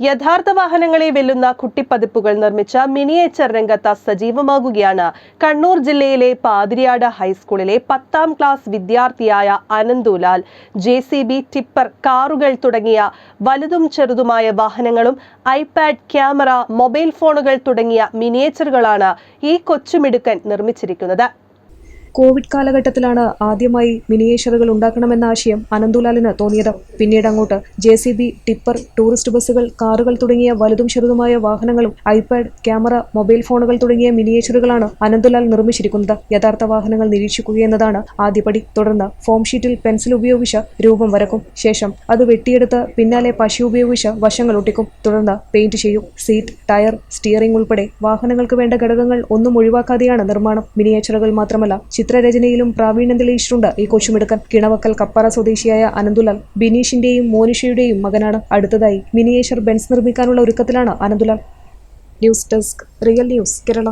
യഥാർത്ഥ വാഹനങ്ങളെ വെല്ലുന്ന കുട്ടിപ്പതിപ്പുകൾ നിർമ്മിച്ച മിനിയേച്ചർ രംഗത്ത് സജീവമാകുകയാണ്. കണ്ണൂർ ജില്ലയിലെ പാതിരിയാട് ഹൈസ്കൂളിലെ പത്താം ക്ലാസ് വിദ്യാർത്ഥിയായ Ananthulal J C B tipper കാറുകൾ തുടങ്ങിയ വലുതും ചെറുതുമായ വാഹനങ്ങളും ഐപാഡ് ക്യാമറ മൊബൈൽ ഫോണുകൾ തുടങ്ങിയ മിനിയേച്ചറുകളാണ് ഈ കൊച്ചുമിടുക്കൻ നിർമ്മിച്ചിരിക്കുന്നത്. കോവിഡ് കാലഘട്ടത്തിലാണ് ആദ്യമായി മിനിയേച്ചറുകൾ ഉണ്ടാക്കണമെന്ന ആശയം അനന്തുലാലിന് തോന്നിയത്. പിന്നീട് അങ്ങോട്ട് J C B tipper tourist ബസ്സുകൾ കാറുകൾ തുടങ്ങിയ വലുതും ചെറുതുമായ വാഹനങ്ങളും ഐപാഡ് ക്യാമറ മൊബൈൽ ഫോണുകൾ തുടങ്ങിയ മിനിയേച്ചറുകളാണ് അനന്തുലാൽ നിർമ്മിച്ചിരിക്കുന്നത്. യഥാർത്ഥ വാഹനങ്ങൾ നിരീക്ഷിക്കുകയെന്നതാണ് ആദ്യപടി. തുടർന്ന് ഫോം ഷീറ്റിൽ പെൻസിൽ ഉപയോഗിച്ച് രൂപം വരക്കും. ശേഷം അത് വെട്ടിയെടുത്ത് പിന്നാലെ പശ ഉപയോഗിച്ച് വശങ്ങൾ ഒട്ടിക്കും. തുടർന്ന് പെയിന്റ് ചെയ്യും. സീറ്റ് ടയർ സ്റ്റിയറിംഗ് ഉൾപ്പെടെ വാഹനങ്ങൾക്ക് വേണ്ട ഘടകങ്ങൾ ഒന്നും ഒഴിവാക്കാതെയാണ് നിർമ്മാണം. മിനിയേച്ചറുകൾ മാത്രമല്ല ചിത്രരചനയിലും പ്രാവീണ്യം തെളിയിച്ചിട്ടുണ്ട്. ഈ കൊച്ചുമിടുക്കൻ കിണവക്കൽ കപ്പാറ സ്വദേശിയായ അനന്തുലാൽ ബിനീഷിന്റെയും മോനിഷയുടെയും മകനാണ്. അടുത്തതായി മിനിയേച്ചർ ബെൻസ് നിർമ്മിക്കാനുള്ള ഒരുക്കത്തിലാണ് Ananthulal. News desk real news Kerala.